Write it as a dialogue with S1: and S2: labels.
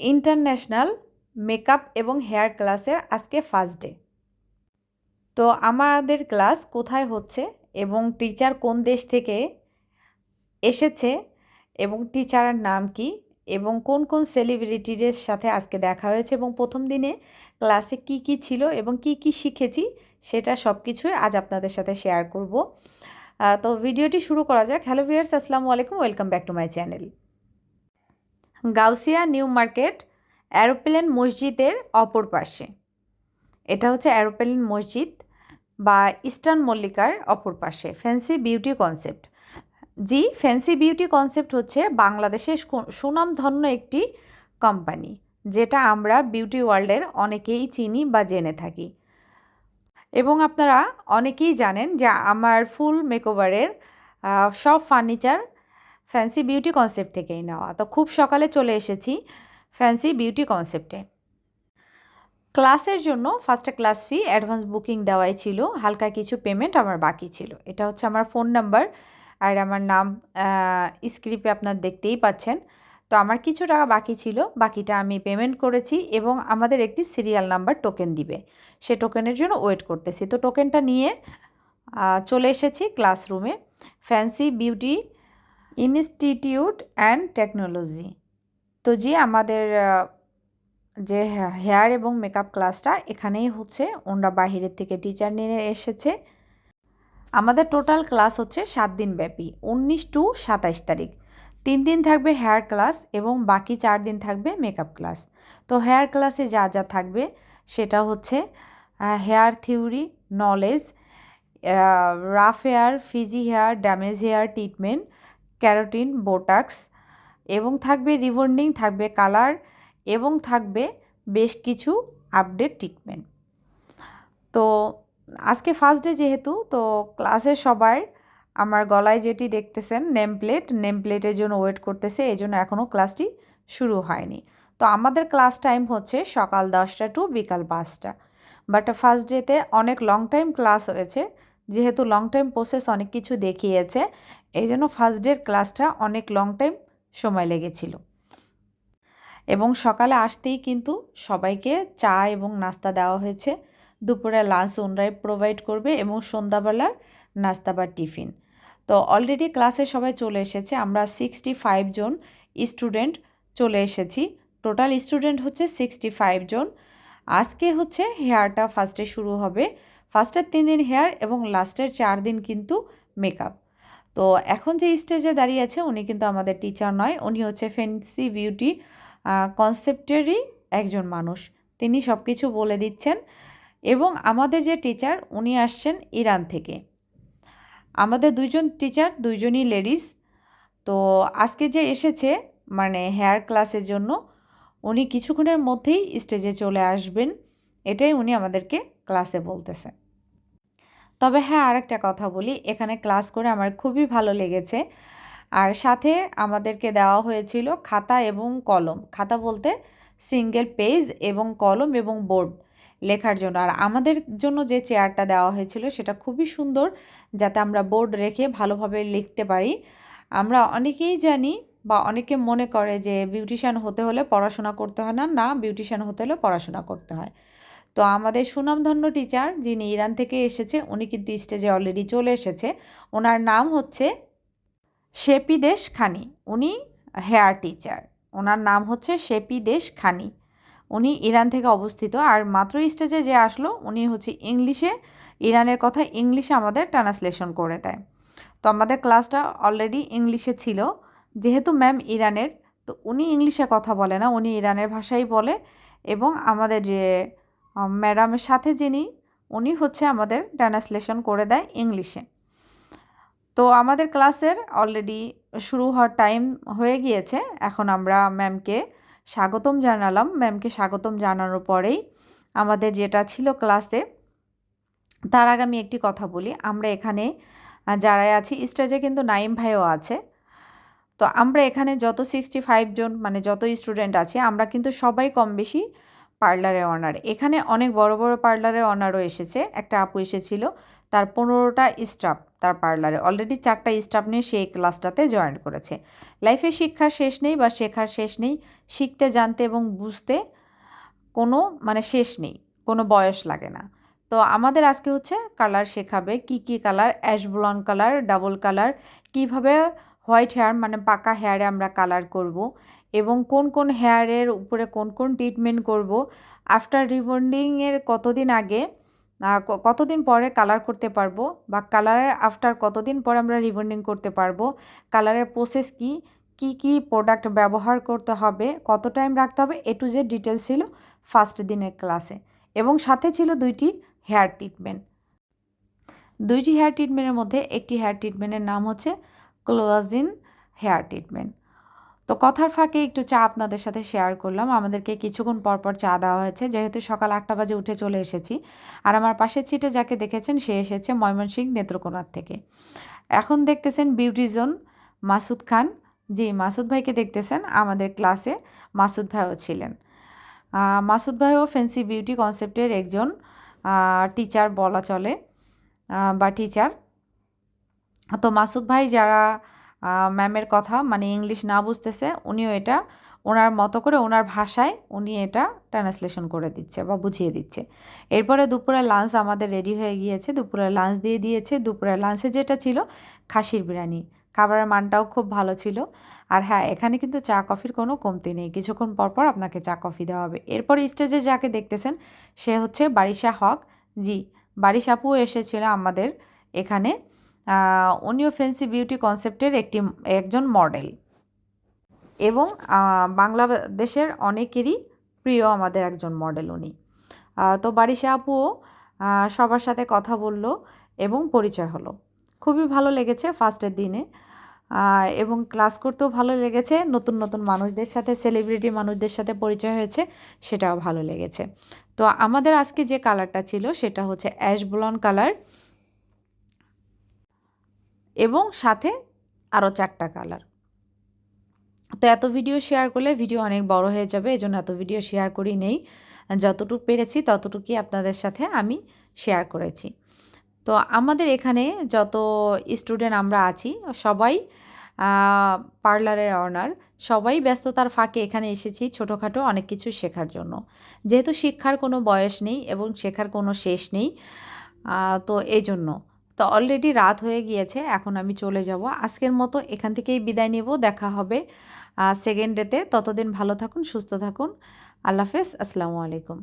S1: International makeup এবং hair ক্লাসের আজকে ফার্স্ট ডে। তো আমাদের ক্লাস কোথায় হচ্ছে এবং টিচার কোন দেশ থেকে এসেছে এবং টিচারের নাম কি এবং কোন কোন সেলিব্রিটিদের সাথে আজকে দেখা হয়েছে এবং প্রথম দিনে ক্লাসে কি কি ছিল এবং কি কি শিখেছি সেটা সব কিছুই আজ আপনাদের সাথে শেয়ার করব। তো ভিডিওটি শুরু করা যাক। হ্যালো ভিয়ার্স আসসালামু আলাইকুম। Welcome back to my channel Gausia new market aeroplane মসজিদের অপর পাশে। এটা হচ্ছে অ্যারোপ্লেন মসজিদ বা ইস্টার্ন মল্লিকার অপর পাশে। Fancy beauty concept. জি, ফ্যান্সি বিউটি কনসেপ্ট হচ্ছে বাংলাদেশের সুনামধন্য একটি কোম্পানি, যেটা আমরা বিউটি ওয়ার্ল্ডের অনেকেই চিনি বা জেনে থাকি। এবং আপনারা অনেকেই জানেন যে আমার ফুল মেকওভারের সব ফার্নিচার ফ্যান্সি বিউটি কনসেপ্ট থেকেই নেওয়া। তো খুব সকালে চলে এসেছি ফ্যান্সি বিউটি কনসেপ্টে। ক্লাসের জন্য ফার্স্টে ক্লাস ফি অ্যাডভান্স বুকিং দেওয়াই ছিল। হালকা কিছু পেমেন্ট আমার বাকি ছিল। এটা হচ্ছে আমার ফোন নাম্বার আর আমার নাম স্ক্রিপে আপনার দেখতেই পাচ্ছেন। তো আমার কিছু টাকা বাকি ছিল। বাকিটা আমি পেমেন্ট করেছি এবং আমাদের একটি সিরিয়াল নাম্বার টোকেন দিবে। সে টোকেনের জন্য ওয়েট করতেছি। তো টোকেনটা নিয়ে চলে এসেছি ক্লাসরুমে fancy beauty institute and technology. তো জি, আমাদের যে হেয়ার এবং মেকআপ ক্লাসটা এখানেই হচ্ছে। ওনরা বাহিরের থেকে টিচার নিয়ে এসেছে। আমাদের টোটাল ক্লাস হচ্ছে সাত দিন ব্যাপী, উনিশ টু সাতাইশ তারিখ। তিন দিন থাকবে হেয়ার ক্লাস এবং বাকি চার দিন থাকবে মেকআপ ক্লাস। তো হেয়ার ক্লাসে যা যা থাকবে সেটা হচ্ছে hair theory, knowledge rough hair, frizzy hair, damage hair, treatment keratin, botox এবং থাকবে রিবন্ডিং, থাকবে কালার এবং থাকবে বেশ কিছু আপডেট ট্রিটমেন্ট। তো আজকে ফার্স্ট ডে যেহেতু, তো ক্লাসের সবার আমার গলায় যেটি দেখতেছেন নেম প্লেট নেম প্লেটের জন্য ওয়েট করতেছে, এই জন্য এখনও ক্লাসটি শুরু হয়নি। তো আমাদের ক্লাস টাইম হচ্ছে সকাল দশটা টু বিকাল পাঁচটা। বাট ফার্স্ট ডেতে অনেক লং টাইম ক্লাস হয়েছে, যেহেতু লং টাইম প্রসেস অনেক কিছু দেখিয়েছে। এই জন্য ফার্স্ট ডের ক্লাসটা অনেক লং টাইম সময় লেগেছিল। এবং সকালে আসতেই কিন্তু সবাইকে চা এবং নাস্তা দেওয়া হয়েছে। দুপুরে লাঞ্চ ওনরাই প্রোভাইড করবে এবং সন্ধ্যাবেলার নাস্তা বা টিফিন। তো অলরেডি ক্লাসে সবাই চলে এসেছে। আমরা সিক্সটি ফাইভ জন স্টুডেন্ট চলে এসেছি। টোটাল স্টুডেন্ট হচ্ছে সিক্সটি ফাইভ জন। আজকে হচ্ছে হেয়ারটা ফার্স্টে শুরু হবে। ফার্স্টের তিন দিন হেয়ার এবং লাস্টের চার দিন কিন্তু মেকআপ তো এখন যে স্টেজে দাঁড়িয়ে আছে, উনি কিন্তু আমাদের টিচার নয়, উনি হচ্ছে ফেন্সি বিউটি কনসেপ্টেরই একজন মানুষ। তিনি সব কিছু বলে দিচ্ছেন এবং আমাদের যে টিচার উনি আসছেন ইরান থেকে। আমাদের দুইজন টিচার দুইজনই লেডিস তো আজকে যে এসেছে মানে হেয়ার ক্লাসের জন্য, উনি কিছুক্ষণের মধ্যেই স্টেজে চলে আসবেন। এটাই উনি আমাদেরকে ক্লাসে বলতেছে তবে হ্যাঁ আরেকটা কথা বলি। এখানে ক্লাস করে আমার খুবই ভালো লেগেছে। আর সাথে আমাদেরকে দেওয়া হয়েছিল খাতা এবং কলম। খাতা বলতে সিঙ্গেল পেজ এবং কলম এবং বোর্ড লেখার জন্য। আর আমাদের জন্য যে চেয়ারটা দেওয়া হয়েছিল সেটা খুবই সুন্দর, যাতে আমরা বোর্ড রেখে ভালোভাবে লিখতে পারি। আমরা অনেকেই জানি বা অনেকে মনে করে যে, বিউটিশিয়ান হতে হলে পড়াশোনা করতে হয় না না বিউটিশিয়ান হতে হলে পড়াশোনা করতে হয়। তো আমাদের সুনামধন্য টিচার যিনি ইরান থেকে এসেছে, উনি কিন্তু স্টেজে অলরেডি চলে এসেছে। ওনার নাম হচ্ছে শেপিদেশ খানি। উনি হেয়ার টিচার ওনার নাম হচ্ছে শেপিদেশ খানি। উনি ইরান থেকে অবস্থিত। আর মাত্র স্টেজে যে আসলো, উনি হচ্ছে ইংলিশে, ইরানের কথা ইংলিশে আমাদের ট্রান্সলেশন করে দেয়। তো আমাদের ক্লাসটা অলরেডি ইংলিশে ছিল। যেহেতু ম্যাম ইরানের, তো উনি ইংলিশে কথা বলে না, উনি ইরানের ভাষাই বলে। এবং আমাদের যে ম্যাডামের সাথে যিনি, উনি হচ্ছে আমাদের ট্রান্সলেশন করে দেয় ইংলিশে। তো আমাদের ক্লাসের অলরেডি শুরু হওয়ার টাইম হয়ে গিয়েছে। এখন আমরা ম্যামকে স্বাগতম জানালাম। ম্যামকে স্বাগতম জানানোর পরেই আমাদের যেটা ছিল ক্লাসে, তার আগে আমি একটি কথা বলি। আমরা এখানে যারাই আছি, স্টেজে কিন্তু নাইম ভাইও আছে। তো আমরা এখানে যত সিক্সটি ফাইভ জন মানে যত স্টুডেন্ট আছে, আমরা কিন্তু সবাই কম বেশি পার্লারে অনার। এখানে অনেক বড় বড় পার্লারে অনারও এসেছে। একটা আপু এসেছিল, তার পনেরোটা স্টাফ তার পার্লারে। অলরেডি চারটা স্টাফ নিয়ে সে এই ক্লাসটাতে জয়েন করেছে। লাইফে শিক্ষার শেষ নেই বা শেখার শেষ নেই। শিখতে, জানতে এবং বুঝতে কোনো মানে শেষ নেই। কোনো বয়স লাগে না। তো আমাদের আজকে হচ্ছে কালার শেখাবে। কি কি colour? Ash blonde colour, double colour. কীভাবে হোয়াইট হেয়ার মানে পাকা হেয়ারে আমরা কালার করব? এবং কোন কোন হেয়ারের উপরে কোন কোন ট্রিটমেন্ট করব। আফটার রিবন্ডিংয়ের কতদিন আগে কতদিন পরে কালার করতে পারব বা কালারের আফটার কতদিন পরে আমরা রিবন্ডিং করতে পারব? কালারের প্রসেস কি? কি কি প্রোডাক্ট ব্যবহার করতে হবে? কত টাইম রাখতে হবে? এ টু জেড ডিটেলস ছিল ফার্স্ট দিনের ক্লাসে এবং সাথে ছিল দুইটি হেয়ার ট্রিটমেন্ট দুইটি হেয়ার ট্রিটমেন্টের মধ্যে একটি হেয়ার ট্রিটমেন্টের নাম হচ্ছে ক্লোয়াজিন হেয়ার ট্রিটমেন্ট তো কথার ফাঁকে একটু চা আপনাদের সাথে শেয়ার করলাম। আমাদেরকে কিছুক্ষণ পরপর চা দেওয়া হয়েছে। যেহেতু সকাল আটটা বাজে উঠে চলে এসেছি। আর আমার পাশের ছিটে যাকে দেখেছেন, সে এসেছে ময়মনসিংহ নেত্রকোনার থেকে। এখন দেখতেছেন বিউটি জোন মাসুদ খান। জি, মাসুদ ভাইকে দেখতেছেন আমাদের ক্লাসে মাসুদ ভাইও ছিলেন। মাসুদ ভাইও ফেন্সি বিউটি কনসেপ্টের একজন টিচার বলা চলে বা টিচার তো মাসুদ ভাই যারা ম্যামের কথা মানে ইংলিশ না বুঝতেছে, উনিও এটা, ওনার মতো করে ওনার ভাষায় উনি এটা ট্রান্সলেশন করে দিচ্ছে বা বুঝিয়ে দিচ্ছে। এরপরে দুপুরে লাঞ্চ আমাদের রেডি হয়ে গিয়েছে দুপুরে লাঞ্চ দিয়ে দিয়েছে দুপুরে লাঞ্চে যেটা ছিল খাসির বিরিয়ানি। খাবারের মানটাও খুব ভালো ছিল। আর হ্যাঁ এখানে কিন্তু চা কফির কোনো কমতি নেই, কিছুক্ষণ পরপর আপনাকে চা কফি দেওয়া হবে। এরপর স্টেজে যাকে দেখতেছেন, সে হচ্ছে বারিশা হক। জি বারিশাপুও এসেছিল আমাদের এখানে। উনিও ফেন্সি বিউটি কনসেপ্টের একটি একজন মডেল এবং বাংলাদেশের অনেকেরই প্রিয় আমাদের একজন মডেল উনি। তো বারিশা আপুও সবার সাথে কথা বলল এবং পরিচয় হলো। খুবই ভালো লেগেছে ফার্স্টের দিনে। এবং ক্লাস করতেও ভালো লেগেছে। নতুন নতুন মানুষদের সাথে সেলিব্রিটি মানুষদের সাথে পরিচয় হয়েছে, সেটাও ভালো লেগেছে। তো আমাদের আজকে যে কালারটা ছিল, সেটা হচ্ছে অ্যাশ ব্লন কালার এবং সাথে আরও চারটা কালার তো এত ভিডিও শেয়ার করলে ভিডিও অনেক বড় হয়ে যাবে এই জন্য এত ভিডিও শেয়ার করি নেই। যতটুকু পেরেছি ততটুকুই আপনাদের সাথে আমি শেয়ার করেছি। তো আমাদের এখানে যত স্টুডেন্ট আমরা আছি, সবাই পার্লারের অনার সবাই ব্যস্ততার ফাঁকে এখানে এসেছি ছোটোখাটো অনেক কিছু শেখার জন্য। যেহেতু শিক্ষার কোনো বয়স নেই এবং শেখার কোনো শেষ নেই তো এই জন্য তো অলরেডি রাত হয়ে গিয়েছে, এখন আমি চলে যাব। আজকের মতো এখান থেকেই বিদায় নেব, দেখা হবে সেকেন্ড ডেতে ততদিন ভালো থাকুন, সুস্থ থাকুন। আল্লাহ হাফেজ, আসসালামু আলাইকুম।